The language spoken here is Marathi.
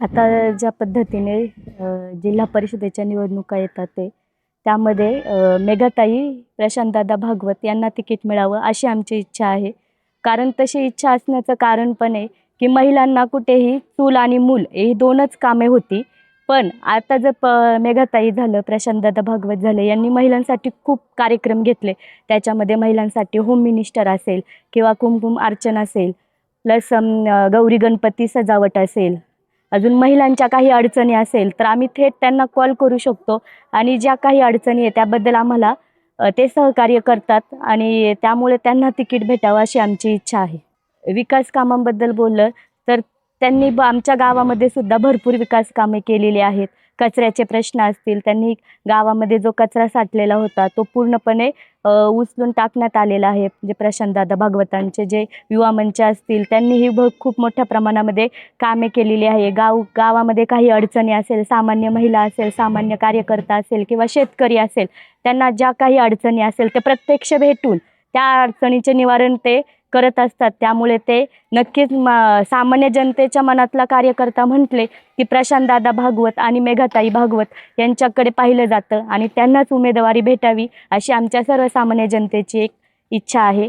आता ज्या पद्धतीने जिल्हा परिषदेच्या निवडणुका येतात ते त्यामध्ये मेघाताई प्रशांतदादा भागवत यांना तिकीट मिळावं अशी आमची इच्छा आहे. कारण तशी इच्छा असण्याचं कारण पण आहे की महिलांना कुठेही चूल आणि मूल ही दोनच कामे होती. पण आता जर प मेघाताई झालं प्रशांतदादा भागवत झालं यांनी महिलांसाठी खूप कार्यक्रम घेतले. त्याच्यामध्ये महिलांसाठी होम मिनिस्टर असेल किंवा कुमकुम अर्चन असेल प्लस गौरी गणपती सजावट असेल. अजून महिलांच्या काही अडचणी असेल तर आम्ही थेट त्यांना कॉल करू शकतो. आणि ज्या काही अडचणी आहे त्याबद्दल आम्हाला ते सहकार्य करतात. आणि त्यामुळे त्यांना तिकीट भेटावं अशी आमची इच्छा आहे. विकास कामांबद्दल बोललं तर त्यांनी ब आमच्या गावामध्ये सुद्धा भरपूर विकास कामे केलेली आहेत. कचऱ्याचे प्रश्न असतील त्यांनी गावामध्ये जो कचरा साठलेला होता तो पूर्णपणे उचलून टाकण्यात आलेला आहे. म्हणजे प्रशांतदादा भागवतांचे जे युवा मंच असतील त्यांनीही भ खूप मोठ्या प्रमाणामध्ये कामे केलेली आहे. गाव गावामध्ये काही अडचणी असेल सामान्य महिला असेल सामान्य कार्यकर्ता असेल किंवा शेतकरी असेल त्यांना ज्या काही अडचणी असेल ते प्रत्यक्ष भेटून त्या अडचणीचे निवारण ते करत असतात. त्यामुळे ते नक्कीच म सामान्य जनतेच्या मनातला कार्यकर्ता म्हटले की प्रशांतदादा भागवत आणि मेघाताई भागवत यांच्याकडे पाहिलं जातं आणि त्यांनाच उमेदवारी भेटावी अशी आमच्या सर्वसामान्य जनतेची एक इच्छा आहे.